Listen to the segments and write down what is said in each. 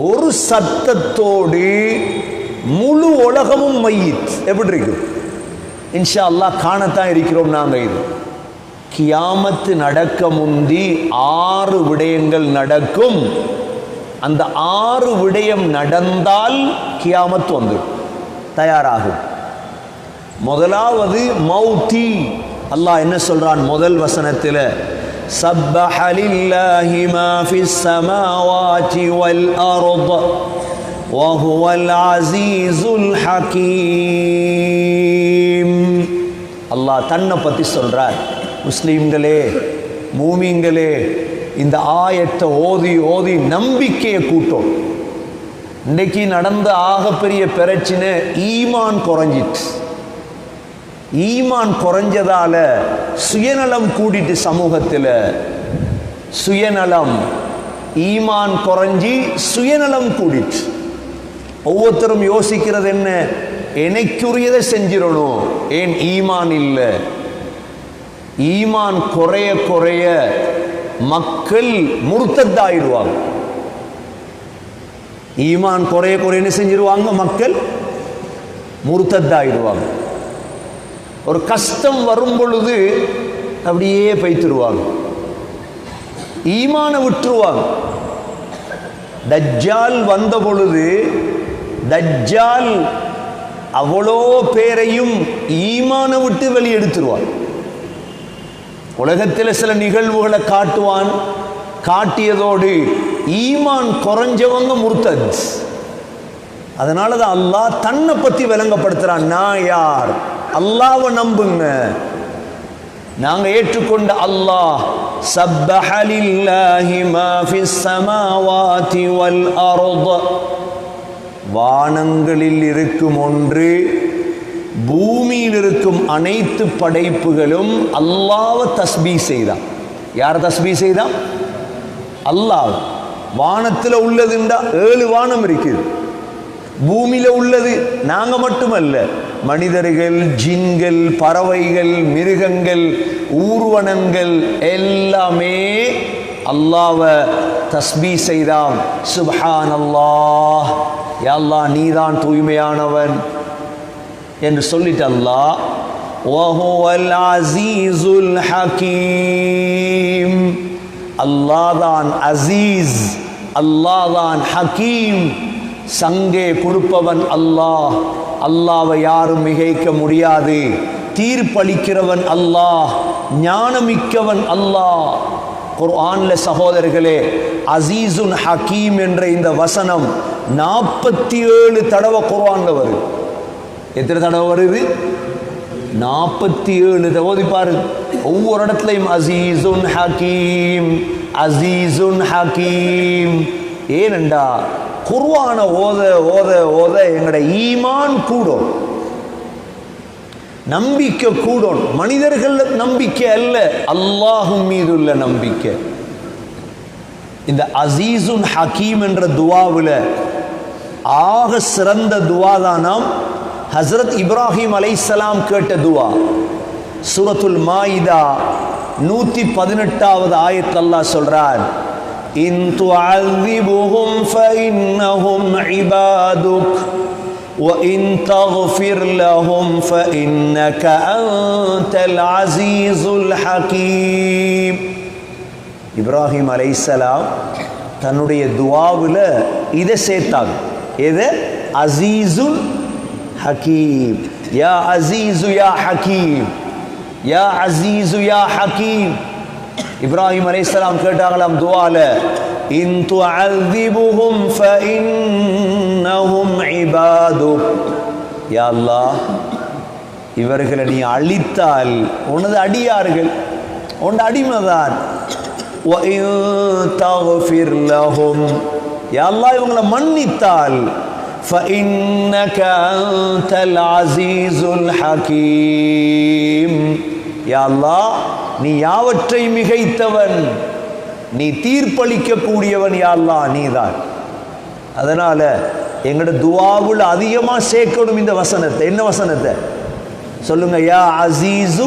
ஒரு சத்தத்தோடு முழு உலகமும் மையித். எப்படி இருக்கு? இன்ஷா அல்லாஹ் காணத்தான் இருக்கிறோம் நாங்கள் இது. கியாமத்து நடக்க முந்தி ஆறு விடயங்கள் நடக்கும். அந்த ஆறு விடயம் நடந்தால் கியாமத் வந்துடும் தயாராகும். முதலாவது மௌத்தி. அல்லாஹ் என்ன சொல்றான்? முதல் வசனத்தில் سبح لله ما في السماوات والأرض وهو العزيز الحكيم அல்லாஹ் தன்னை பற்றி சொல்றார் முஸ்லீம்களே மூமிங்களே இந்த ஆயத்தை ஓதி ஓதி நம்பிக்கையை கூட்டும் இன்னைக்கு நடந்த ஆகப்பெரிய பிரச்சனை ஈமான் குறைஞ்சிட்டு ஈமான் குறைஞ்சதால சுயநலம் கூடிட்டு சமூகத்தில். சுயநலம். ஈமான் குறைஞ்சி சுயநலம் கூடிட்டு. ஒவ்வொருத்தரும் யோசிக்கிறது என்ன? எனக்குரியதை செஞ்சிடணும். ஏன் ஈமான் இல்லை? ஈமான் குறைய குறைய மக்கள் முருத்தத்தாயிடுவாங்க. ஈமான் குறைய குறைய என்ன செஞ்சிருவாங்க மக்கள் முருத்தத்தாயிடுவாங்க. ஒரு கஷ்டம் வரும் பொழுது அப்படியே பைத்துருவாங்க. ஈமான விட்டுருவாங்க. தஜ்ஜால் வந்த பொழுது தஜ்ஜால் அவ்வளோ பேரையும் ஈமான விட்டு வெளியெடுத்துருவான். உலகத்தில் சில நிகழ்வுகளை காட்டுவான். காட்டியதோடு ஈமான் குறைஞ்சவங்க முர்த்தத். அதனால தான் அல்லாஹ் தன்னை பத்தி விளங்கப்படுத்துகிறான் நான் யார்? அல்லாவை நம்புங்க. நாங்க ஏற்றுக்கொண்ட அல்லாஹ் சப்பஹ லில்லாஹி மா ஃபிஸ் ஸமாவாதி வல் அர்த். வானங்களில் இருக்கும் ஒன்று பூமியில் இருக்கும் அனைத்து படைப்புகளும் அல்லாஹ்வை தஸ்பீ செய்தான் யார் தஸ்பீ செய்தான் அல்லாஹ். வானத்தில் உள்ளதுண்டா ஏழு வானம் இருக்குது. பூமியில் உள்ளது. நாங்கள் மட்டுமல்ல. மனிதர்கள் ஜின்கள் பறவைகள் மிருகங்கள் ஊர்வனங்கள் எல்லாமே அல்லாவை தஸ்பி செய்தாம் சுபஹான் அல்லாஹ் யல்லா நீதான் தூய்மையானவன் என்று சொல்லிட்டு அல்லாஹ் வஹுவல் அசீசுல் ஹகீம். அல்லாஹ் தான் அசீஸ். அல்லாஹ் தான் ஹகீம். சங்கே கொடுப்பவன் அல்லாஹ். அல்லாவை யாரும் மிகைக்க முடியாது. தீர்ப்பளிக்கிறவன் அல்லாஹ். ஞானமிக்கவன் அல்லாஹ். குர்ஆன்ல சகோதரர்களே அசீசுன் ஹக்கீம் என்ற இந்த வசனம் நாற்பத்தி ஏழு தடவை குர்ஆன்ல வருது. எத்தனை தடவை வருது? நாற்பத்தி ஏழு ஓதி பாருங்க ஒவ்வொரு இடத்துலையும் அசீசுன் ஹக்கீம் அசீசுன் ஹக்கீம் ஏனண்டா? குருவான ஓத ஓத ஓத எங்களோட ஈமான் கூடும். நம்பிக்கை கூடும். மனிதர்கள் நம்பிக்கை அல்ல. அல்லாஹும் மீது உள்ள நம்பிக்கை. இந்த அசீசுன் ஹக்கீம் என்ற துவாவில் ஆக சிறந்த துவா தான் நாம்? ஹசரத் இப்ராஹிம் அலைசலாம் கேட்ட துவா. சூரத்துல் மாயிதா நூத்தி பதினெட்டாவது ஆயத்தல்லா அல்லாஹ் إن تعذبهم فإنهم عبادك وإن تغفر لهم فإنك أنت العزيز الحكيم இப்ராஹிம் அலைசலாம் தன்னுடைய துவாவில் இதை சேர்த்தாங்க எது அசீசுல் ஹக்கீம் யா அசீசு யா ஹக்கீம் யா அசீசு யா ஹக்கீம் இப்ராஹிம் அலையாம் கேட்டாங்களாம் துவால இந்து அல்திபுகும் ஃபஇன்னஹும் இபாது யா அல்லாஹ் இவர்களை நீ அழித்தால் உனது அடியார்கள் உன் அடிமைதான். யாழ்லா இவங்கள மன்னித்தால் فإنك أنت العزيز الحكيم يا நீ யாவற்றை மிகைத்தவன்? நீ தீர்ப்பளிக்க கூடியவன் நீதான். அதனால எங்களோட துவாவில் அதிகமாக சேர்க்கணும் இந்த வசனத்தை. என்ன வசனத்தை? சொல்லுங்க யா அசீசு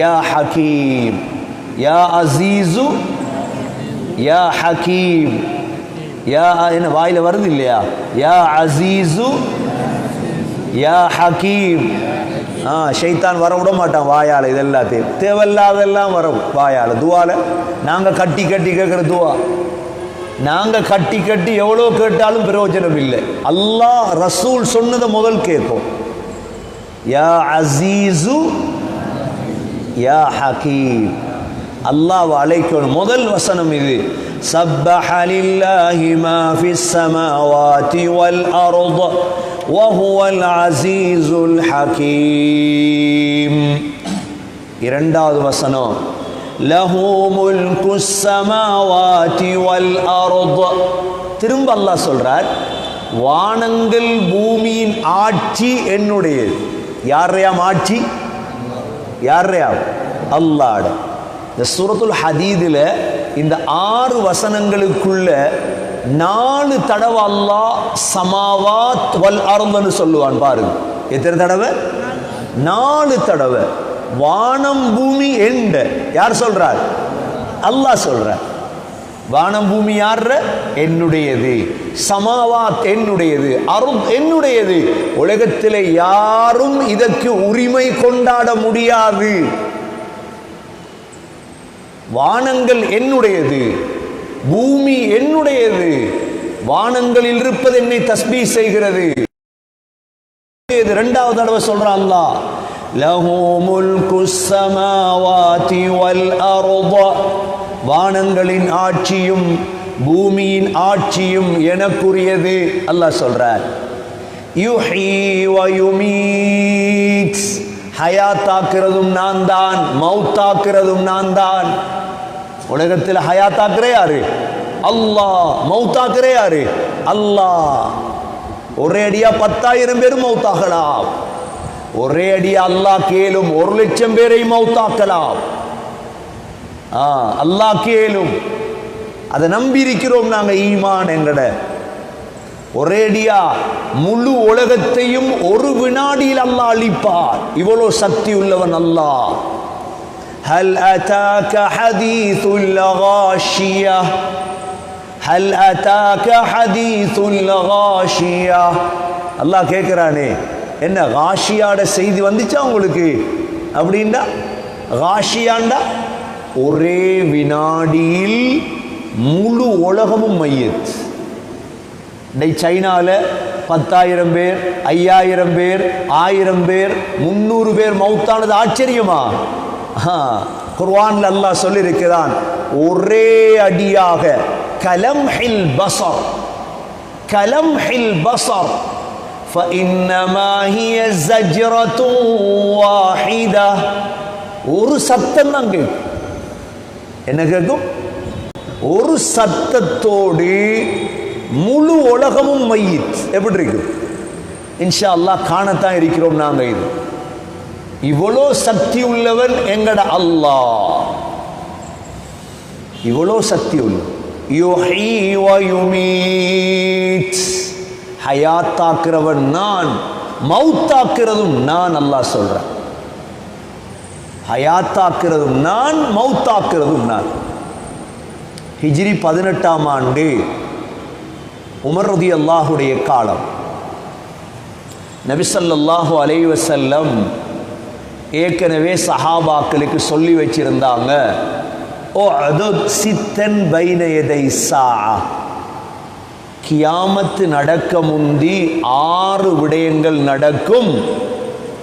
யா ஹக்கீம் யா அசீசு யா ஹக்கீம் யா என்ன வாயில வருது இல்லையா? யா அசீசு யா ஹக்கீம் ஆ ஷைத்தான் வர விட மாட்டான் வாயால் இது எல்லாத்தையும். தேவையில்லாதெல்லாம் வரும் வாயால் துவால. நாங்கள் கட்டி கட்டி கேட்குற துவா. நாங்கள் கட்டி கட்டி எவ்வளோ கேட்டாலும் பிரயோஜனம் இல்லை. அல்லாஹ் ரசூல் சொன்னதை முதல் கேட்கும் யா அசீசு யா ஹக்கீம் அல்லாவை அழைக்கணும். முதல் வசனம் இது. சப்பஹலில்லாஹி மா ஃபிஸ் சமாவாதி வல் அர்து. وهو العزيز الحكيم இரண்டாவது வசனம் லஹு முல்கு ஸமாவாதி வல் அர்த் திரும்ப அல்லாஹ் சொல்றார் வானங்கள் பூமியின் ஆட்சி என்னுடையது யாரையாம் ஆட்சி யாரையாம் அல்லாட இந்த சூரத்துல் ஹதீதில் இந்த ஆறு வசனங்களுக்குள்ள நாலு தடவை அல்லாஹ் சமாவாத் வல் அருந்தன்னு சொல்லுவான் பாருங்க. எத்தனை தடவை? நாலு தடவை. வானம் பூமி எண்ட. யார் சொல்றார்? அல்லாஹ் சொல்றார். வானம் பூமி யார் என்னுடையது. சமாவாத் என்னுடையது. அருள் என்னுடையது. உலகத்தில் யாரும் இதற்கு உரிமை கொண்டாட முடியாது. வானங்கள் என்னுடையது. பூமி என்னுடையது. வானங்களில் இருப்பது என்னை தஸ்பி செய்கிறது. இரண்டாவது தடவை சொல்றான் லஹோ லஹு முல்கு சமாவாதி வல் அர்த. வானங்களின் ஆட்சியும் பூமியின் ஆட்சியும் எனக்குரியது. அல்லாஹ் சொல்றார். யுஹி வ ஹயாத்தாக்குறதும் நான் தான் மௌத்தாக்குறதும் நான் தான் உலகத்தில் ஹயாத்தாக்குறே யாரு? அல்லாஹ் மௌத்தாக்குறே யாரு? அல்லாஹ். ஒரே அடியா பத்தாயிரம் பேர் மௌத்தாகலாம். ஒரே அடியா அல்லாஹ் கேளும் ஒரு லட்சம் பேரை மௌத்தாக்கலாம். அல்லாஹ் கேளும். அதை நம்பி இருக்கிறோம் நாங்க ஈமான் எங்கட ஒரேடியா முழு உலகத்தையும் ஒரு வினாடியில் அல்லாஹ் அழிப்பார். இவ்வளோ சக்தி உள்ளவன் அல்லாஹ். هل أتاك حديث الغاشية هل أتاك حديث الغاشية அல்லாஹ் கேட்குறானே என்ன காஷியாட செய்தி வந்துச்சா உங்களுக்கு அப்படின்னா காஷியாண்டா ஒரே வினாடியில் முழு உலகமும் மையத் இன்னைக்கு சைனாவில் பத்தாயிரம் பேர் ஐயாயிரம் பேர் ஆயிரம் பேர் முந்நூறு பேர் மௌத்தானது ஆச்சரியமா ஆ, குர்ஆன்ல அல்லாஹ் சொல்லியிருக்கிறான் ஒரே அடியாக கலம் ஹில் பசர் கலம் ஹில் பசர் فإنما هي زجرة واحدة ஒரு சத்தம் தான் கேட்கும் என்ன கேட்கும் ஒரு சத்தத்தோடு முழு உலகமும் மையித் எப்படி இருக்கு இன்ஷா அல்லாஹ் காணத்தான் இருக்கிறோம் நாங்க இது இவ்வளோ சக்தி உள்ளவன் எங்கட அல்லாஹ். இவ்வளோ சக்தி உள்ள வ ஹயாத்தாக்குறவன் நான் மௌத்தாக்குறதும் நான் அல்லாஹ் சொல்றேன். ஹயாத்தாக்குறதும் நான் மௌத்தாக்குறதும் நான். ஹிஜ்ரி பதினெட்டாம் ஆண்டு உமர் ரதி அல்லாஹுடைய காலம் நபிசல்லாஹு அலைவசல்லம் ஏற்கனவே சஹாபாக்களுக்கு சொல்லி வச்சிருந்தாங்க. ஓ அது சித்தன் பைனயதை சா கியாமத்து நடக்க முந்தி ஆறு விடயங்கள் நடக்கும்.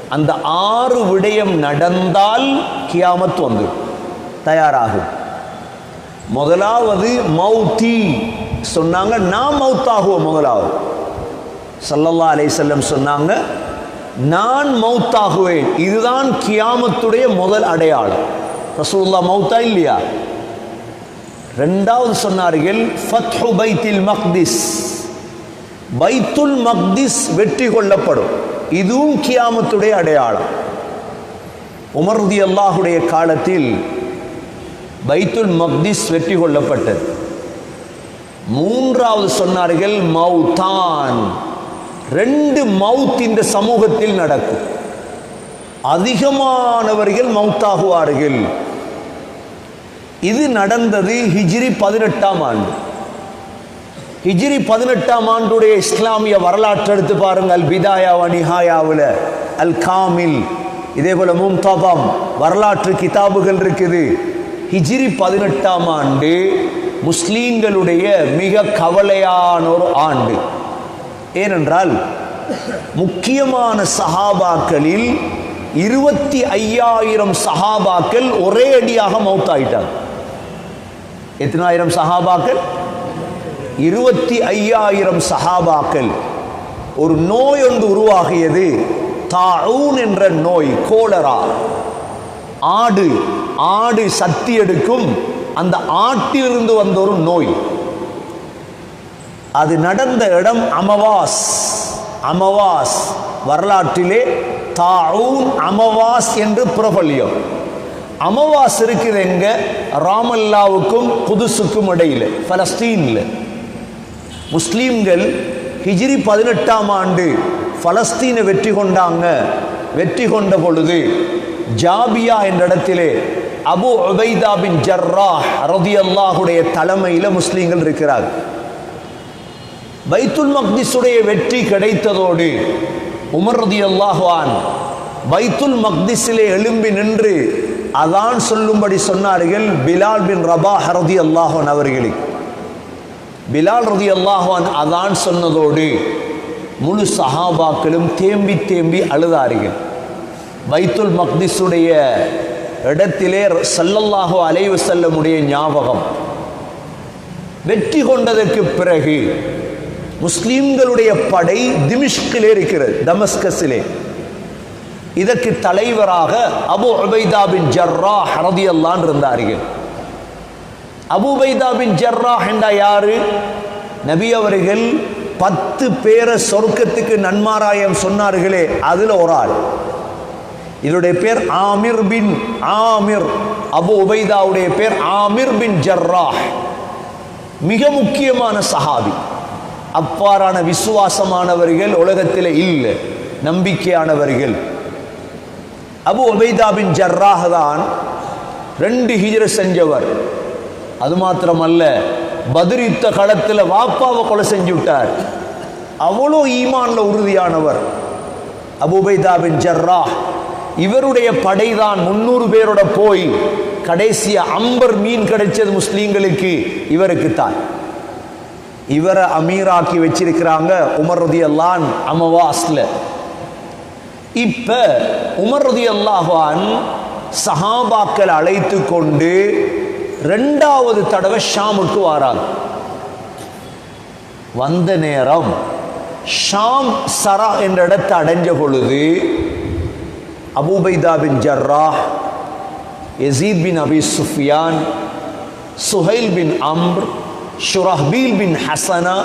அந்த ஆறு விடயம் நடந்தால் கியாமத் வந்து தயாராகும். முதலாவது மௌத்தி. சொன்னாங்க நான் மௌத்தாகுவோம் முதலாவது. சல்லல்லா செல்லம் சொன்னாங்க நான் மௌத்தாகுவேன். இதுதான் கியாமத்துடைய முதல் அடையாளம். ரசூல்லா மௌத்தா இல்லையா? ரெண்டாவது சொன்னார்கள் ஃபத்ஹு பைத்தில் மக்திஸ். பைத்துல் மக்திஸ் வெற்றி கொள்ளப்படும். இதுவும் கியாமத்துடைய அடையாளம். உமர்தி அல்லாஹுடைய காலத்தில் பைத்துல் மக்திஸ் வெற்றி கொள்ளப்பட்டது. மூன்றாவது சொன்னார்கள் மௌதான் ரெண்டு மவுத் இந்த சமூகத்தில் நடக்கும். அதிகமானவர்கள் மௌத்தாகுவார்கள் இது நடந்தது ஹிஜ்ரி பதினெட்டாம் ஆண்டு. ஹிஜ்ரி பதினெட்டாம் ஆண்டுடைய இஸ்லாமிய வரலாற்று எடுத்து பாருங்கள். அல் பிதாயா நிஹாயாவில் அல் காமில். இதே போல மும்தாபாம் வரலாற்று கிதாபுகள் இருக்குது. ஹிஜ்ரி பதினெட்டாம் ஆண்டு முஸ்லீம்களுடைய மிக கவலையான ஒரு ஆண்டு. ஏனென்றால் முக்கியமான சஹாபாக்களில் இருபத்தி ஐயாயிரம் சஹாபாக்கள் ஒரே அடியாக மௌத்தாயிட்டாங்க. எத்தனாயிரம் சஹாபாக்கள்? இருபத்தி ஐயாயிரம் சஹாபாக்கள். ஒரு நோய் ஒன்று உருவாகியது தாஊன் என்ற நோய் கோலரா ஆடு ஆடு சக்தி எடுக்கும் அந்த ஆட்டிலிருந்து வந்த ஒரு நோய். அது நடந்த இடம் அமவாஸ். அமவாஸ் வரலாற்றிலே தாவும் அமவாஸ் என்று பிரபல்யம் அமவாஸ் இருக்குது எங்க? ராமல்லாவுக்கும் புதுசுக்கும் இடையில பலஸ்தீனில். முஸ்லீம்கள் ஹிஜ்ரி பதினெட்டாம் ஆண்டு பலஸ்தீனை வெற்றி கொண்டாங்க. வெற்றி கொண்ட பொழுது ஜாபியா என்ற இடத்திலே அபு உபைதா பின் ஜர்ரா ரதி அல்லாஹுடைய தலைமையில் முஸ்லீம்கள் இருக்கிறார் பைத்துல் மக்திஸுடைய வெற்றி கிடைத்ததோடு உமர் அல்லாஹ்வான் பைத்துல் மக்திஸிலே எழும்பி நின்று அதான் சொல்லும்படி சொன்னார்கள் பிலால் பின் ரபா ஹரதி அல்லாஹன் அவர்களே பிலால் ரதி அல்லாஹான் அதான் சொன்னதோடு முழு சஹாபாக்களும் தேம்பி தேம்பி அழுதார்கள். பைத்துல் மக்திஸுடைய இடத்திலே சல்லல்லாஹோ அலைவு செல்லமுடைய ஞாபகம். வெற்றி கொண்டதற்கு பிறகு முஸ்லீம்களுடைய படை திமிஷ்கிலே இருக்கிறது தமஸ்கஸிலே. இதற்கு தலைவராக அபு உபைதா பின் ஜர்ரா ஹரதி அல்லான் இருந்தார்கள். அபு உபைதா பின் ஜர்ரா என்றா யாரு? நபி அவர்கள் பத்து பேரை சொர்க்கத்துக்கு நன்மாராயம் சொன்னார்களே அதுல ஒரு ஆள் இதனுடைய பேர் ஆமிர் பின் ஆமிர் அபு உபைதாவுடைய பேர் ஆமிர் பின் ஜர்ரா மிக முக்கியமான சஹாபி. அப்பாறான விசுவாசமானவர்கள் உலகத்தில் இல்லை நம்பிக்கையானவர்கள். அபு ஒபைதாபின் ஜர்ராக தான் ரெண்டு ஹீர செஞ்சவர். அது மாத்திரமல்ல பதிர் யுத்த களத்தில் வாப்பாவை கொலை செஞ்சு விட்டார். அவ்வளோ ஈமான்ல உறுதியானவர். அபு உபைதா ஜர்ரா இவருடைய படைதான் முன்னூறு பேரோட போய் கடைசிய அம்பர் மீன் கிடைச்சது முஸ்லீம்களுக்கு இவருக்கு தான் இவரை அமீராக்கி வச்சிருக்கிறாங்க உமர் ரதி அல்லான் அமவாஸ்ல இப்ப உமர் ரதி அல்லாஹான் சஹாபாக்கள் அழைத்து கொண்டு ரெண்டாவது தடவை ஷாமுக்கு வாராங்க. வந்த நேரம் ஷாம் சரா என்ற இடத்தை அடைஞ்ச பொழுது அபுபைதா பின் ஜர்ரா எசீத் பின் அபி சுஃபியான் சுஹைல் பின் அம்ர் ஷுரஹ்பீல் பின் ஹசனா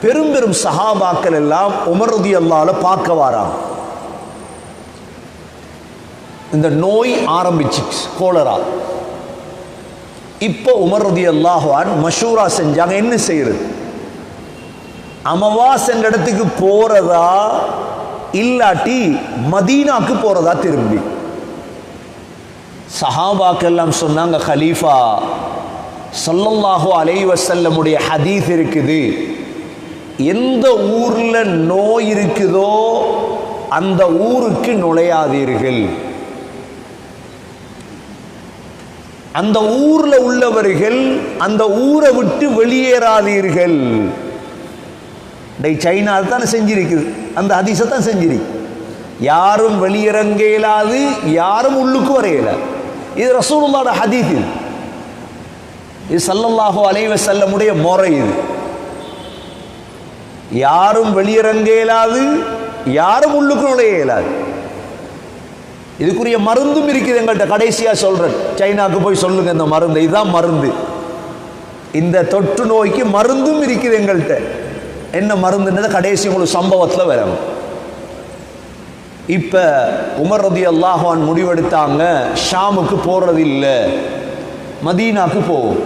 பெரும் பெரும் சஹாபாக்கள் எல்லாம் உமருதி அல்லால பார்க்க வாராம் இந்த நோய் ஆரம்பிச்சிச்சு கோலரா இப்போ உமரதி அல்லாஹான் மஷூரா செஞ்சாங்க என்ன செய்யறது? அமவாஸ் என்ற இடத்துக்கு போறதா இல்லாட்டி மதீனாக்கு போறதா திரும்பி? சஹாபாக்கெல்லாம் சொன்னாங்க ஹலீஃபா சொல்லல்லாஹு அலைவசல்லமுடைய ஹதீஸ் இருக்குது. எந்த ஊரில் நோய் இருக்குதோ அந்த ஊருக்கு நுழையாதீர்கள். அந்த ஊரில் உள்ளவர்கள் அந்த ஊரை விட்டு வெளியேறாதீர்கள். சைனா தான் செஞ்சிருக்குது. அந்த ஹதீஸை தான் செஞ்சிருக்கு யாரும் வெளியிறங்க இயலாது யாரும் உள்ளுக்கு வரையலை. இது ரசூலுல்லாட ஹதீஸ் இது இது சல்லல்லாஹோ அலைவ செல்லமுடைய முறை இது. யாரும் வெளியிறங்க இயலாது யாரும் உள்ளுக்கு நுழைய இயலாது இதுக்குரிய மருந்தும் இருக்குது எங்கள்கிட்ட கடைசியா சொல்றேன். சைனாக்கு போய் சொல்லுங்க இந்த மருந்து இதுதான் மருந்து. இந்த தொற்று நோய்க்கு மருந்தும் இருக்குது எங்கள்கிட்ட என்ன மருந்துன்றதை கடைசி உங்களுக்கு சம்பவத்தில் வரும் இப்ப உமர் ரதி அல்லாஹான் முடிவெடுத்தாங்க ஷாமுக்கு போறது இல்லை மதீனாக்கு போவோம்.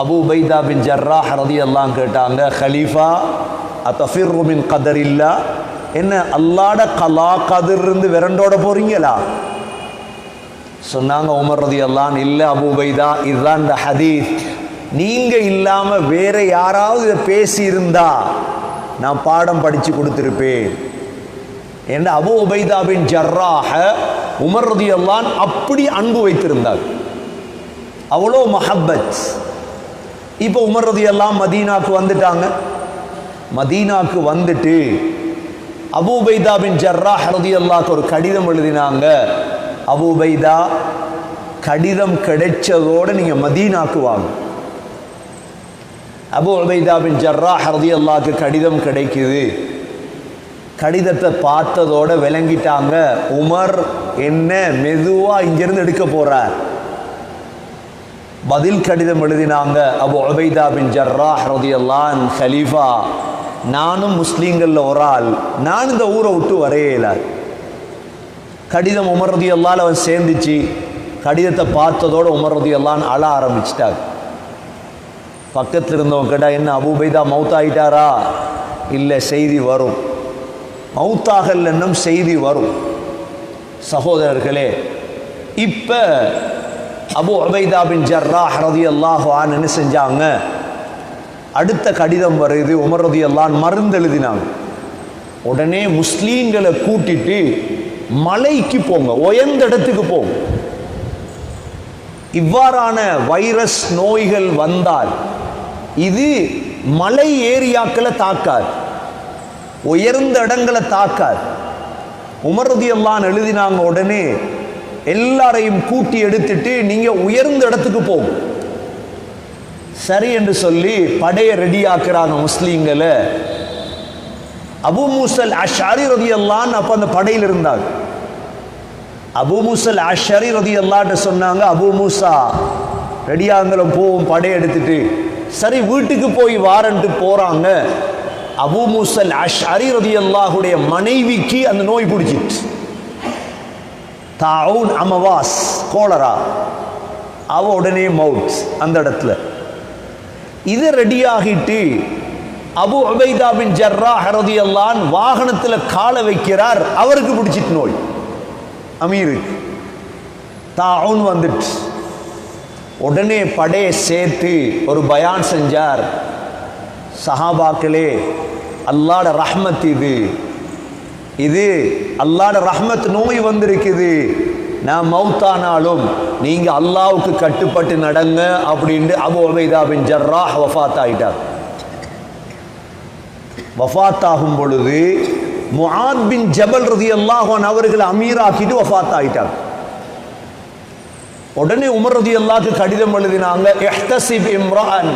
அபு பைதா பின் ஜர்ராஹ் ரதி அல்லாம் கேட்டாங்க ஹலீஃபா அத்தஃபிர்மின் கதர் இல்லா என்ன அல்லாட கலா கதிர் இருந்து விரண்டோட போறீங்களா? சொன்னாங்க உமர் ரதி அல்லான் இல்லை அபு பைதா இதுதான் இந்த ஹதீஸ். நீங்க இல்லாம வேற யாராவது இதை பேசியிருந்தா நான் பாடம் படிச்சு கொடுத்துருப்பேன். என்ன அபு உபைதாபின் ஜர்ராக உமர் ரதியல்லான் அப்படி அன்பு வைத்திருந்தார். அவ்வளோ மஹப்பத். இப்போ உமர் எல்லாம் மதீனாக்கு வந்துட்டாங்க. மதீனாக்கு வந்துட்டு அபு பின் ஜர்ரா ஹரதி அல்லாக்கு ஒரு கடிதம் எழுதினாங்க. அபூபைதா கடிதம் கிடைச்சதோட நீங்கள் மதீனாக்கு வாங்க. அபு உபைதா பின் ஹரதி அல்லாஹுக்கு கடிதம் கிடைக்குது. கடிதத்தை பார்த்ததோட விளங்கிட்டாங்க. உமர் என்ன மெதுவாக இங்கிருந்து எடுக்க போகிறார் பதில் கடிதம் எழுதினாங்க அபு உபைதா பின் ஜர்ரா ஹரதியல்லான் ஹலீஃபா நானும் முஸ்லீம்களில் ஒரு ஆள். நான் இந்த ஊரை விட்டு வரையில கடிதம் உமர் எல்லாம் அவன் சேர்ந்துச்சு. கடிதத்தை பார்த்ததோட உமர் எல்லாம் அழ ஆரம்பிச்சிட்டார். பக்கத்தில் இருந்தவங்க கேட்டால் என்ன அபுபைதா மவுத் ஆயிட்டாரா? இல்லை செய்தி வரும். மவுத்தாகல் என்னும் செய்தி வரும். சகோதரர்களே இப்போ அபு உபைதா பின் ஜர்ரா ஹரதி அல்லாஹான் என்ன செஞ்சாங்க? அடுத்த கடிதம் வருது உமர் ரதியல்லான் மருந்து எழுதினாங்க. உடனே முஸ்லீம்களை கூட்டிட்டு மலைக்கு போங்க உயர்ந்த இடத்துக்கு போங்க. இவ்வாறான வைரஸ் நோய்கள் வந்தால் இது மலை ஏரியாக்களை தாக்காது உயர்ந்த இடங்களை தாக்காது. உமரதியெல்லாம் எழுதினாங்க உடனே எல்லாரையும் கூட்டி எடுத்துட்டு நீங்க உயர்ந்த இடத்துக்கு போகும் சரி என்று சொல்லி படையை ரெடி ஆக்குறாங்க முஸ்லீம்களை. அபு மூசல் அஷாரி ரதியல்லான் அப்ப அந்த படையில் இருந்தாங்க. அபு மூசல் அஷாரி ரதி அல்லான்னு சொன்னாங்க அபு மூசா ரெடியாங்கலம் போவோம் படையை எடுத்துட்டு. சரி வீட்டுக்கு போய் வாரன்ட்டு போறாங்க. அபு மூசல் அஷரி ரதி அல்லாஹுடைய மனைவிக்கு அந்த நோய் பிடிச்சிட்டு. தாவுன் அமவாஸ் கோலரா அவ உடனே மவுத் அந்த இடத்துல. இது ரெடியாகிட்டு அபு உபைதா பின் ஜர்ரா ஹரதி அல்லான் வாகனத்தில் காலை வைக்கிறார். அவருக்கு பிடிச்சிட்டு நோய். அமீருக்கு. தாவுன் வந்துட்டு. உடனே படையை சேர்த்து ஒரு பயான் செஞ்சார். சஹாபாக்களே அல்லாட ரஹ்மத் இது. இது அல்லாட ரஹ்மத் நோய் வந்திருக்குது. நான் மௌத்தானாலும் நீங்க அல்லாவுக்கு கட்டுப்பட்டு நடங்க அப்படின்ட்டு அபு உபைதா பின் ஜர்ராஹ் வஃபாத் ஆயிட்டார் வஃத் ஆகும் பொழுது முஹாத் பின் ஜபல் ரதி அல்லாஹான் அவர்களை அமீராக்கிட்டு வஃபாத் ஆயிட்டார் உடனே உமர் ரதி அல்லாக்கு கடிதம் எழுதினாங்க எஹ்தசிப் இம்ரான்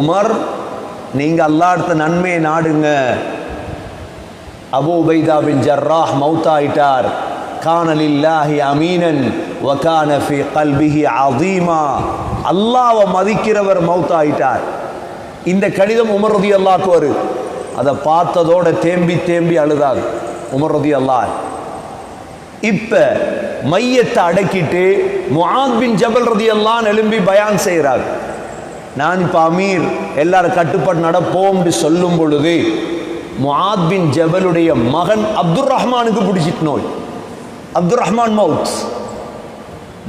உமர் நீங்க அல்லாஹ்ட்ட நன்மையை நாடுங்க. அபு உபைதா பின் ஜர்ராஹ் மௌத்தாயிட்டார் காணலில்லாஹி அமீனன் வகான ஃபி கல்பிஹி அதீமா அல்லாவை மதிக்கிறவர் மௌத்தாயிட்டார் இந்த கடிதம் உமர் ரதி அல்லாக்கு வரு அதை பார்த்ததோட தேம்பி தேம்பி அழுதாது உமர் ரதி அல்லாஹ் இப்ப மையத்தை அடக்கிட்டு முஹாத் பின் ஜபல் ரதி அல்லாஹ் எழும்பி பயான் செய்கிறார் நான் இப்போ அமீர் எல்லாரும் கட்டுப்பாடு நடப்போம்னு சொல்லும் பொழுது முஆத் பின் ஜபலுடைய மகன் அப்துல் ரஹ்மானுக்கு பிடிச்சிட்டு நோய். அப்துல் ரஹ்மான் மவுத்.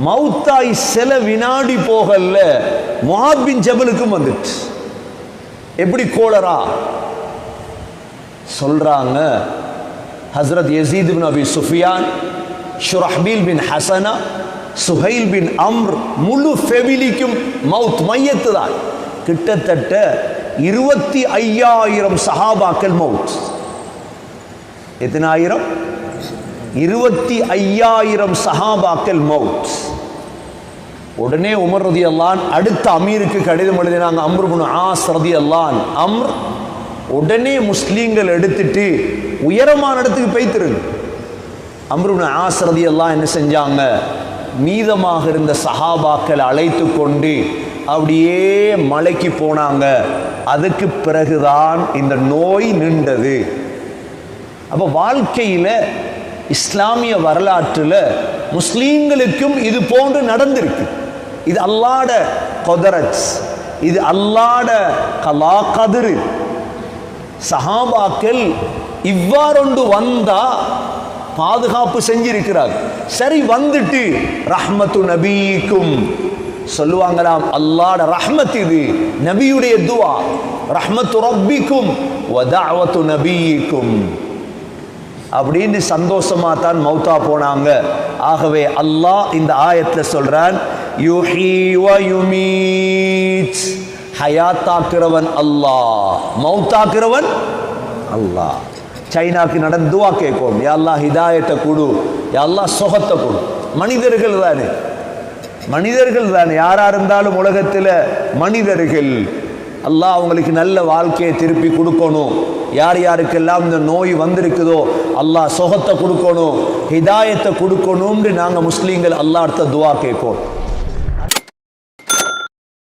மவுத்தாய் சில வினாடி போகல முஆத் பின் ஜபலுக்கும் வந்துட்டு. எப்படி கோளரா சொல்றாங்க ஹஸ்ரத் யசீத் பின் அபி சுஃபியான் ஷுரஹ்பீல் பின் ஹசனா சுஹைல் பின் அம்ர் முழு ஃபெமிலிக்கும் மவுத் மையத்து தான் கிட்டத்தட்ட இருபத்தி ஐயாயிரம் சஹாபாக்கள் மவுத் எத்தனாயிரம்? இருபத்தி ஐயாயிரம் சஹாபாக்கள் மவுத் உடனே உமர் ரதி அல்லான் அடுத்த அமீருக்கு கடிதம் எழுதினாங்க அம்ருபுன் ஆஸ் ரதி அல்லான் அம்ர் உடனே முஸ்லீம்கள் எடுத்துட்டு உயரமான இடத்துக்கு பெய்த்திருங்க. அம்ருபுன் ஆஸ் ரதி அல்லான் என்ன செஞ்சாங்க? மீதமாக இருந்த சஹாபாக்கள் அழைத்து கொண்டு அப்படியே மலைக்கு போனாங்க. அதுக்கு பிறகுதான் இந்த நோய் நின்றது. அப்ப வாழ்க்கையில இஸ்லாமிய வரலாற்றில் முஸ்லீம்களுக்கும் இது போன்று நடந்திருக்கு. இது அல்லாட கொதரத் இது அல்லாட கலா கதிரு சஹாபாக்கள் இவ்வாறொண்டு வந்தா பாதுகாப்பு செஞ்சிருக்கிறார் சரி வந்துட்டு ரஹ்மத்து நபீக்கும் சொல்லுவாங்களாம் அல்லாட ரஹ்மத் இது நபியுடைய துவா. ரஹ்மத்து ரப்பிக்கும் வதாவத்து நபிக்கும் அப்படின்னு சந்தோஷமா தான் மௌத்தா போனாங்க. ஆகவே அல்லாஹ் இந்த ஆயத்துல சொல்றான் யுஹி வ யுமீத். ஹயாத்தாக்குறவன் அல்லாஹ். மௌத்தாக்குறவன் அல்லாஹ். சைனாக்கு நடந்து துவா கேட்கும் யா அல்லாஹ் ஹிதாயத்தை கொடு. யா அல்லாஹ் சுகத்தை கொடு. மனிதர்கள் தானே. மனிதர்கள் தான். யாரா இருந்தாலும் உலகத்தில் மனிதர்கள். அல்லாஹ் அவங்களுக்கு நல்ல வாழ்க்கையை திருப்பி கொடுக்கணும். யார் யாருக்கெல்லாம் இந்த நோய் வந்திருக்குதோ அல்லாஹ் சுகத்தை கொடுக்கணும் ஹிதாயத்தை கொடுக்கணும்னு நாங்கள் முஸ்லீம்கள் அல்லாஹ் துவா கேட்போம்.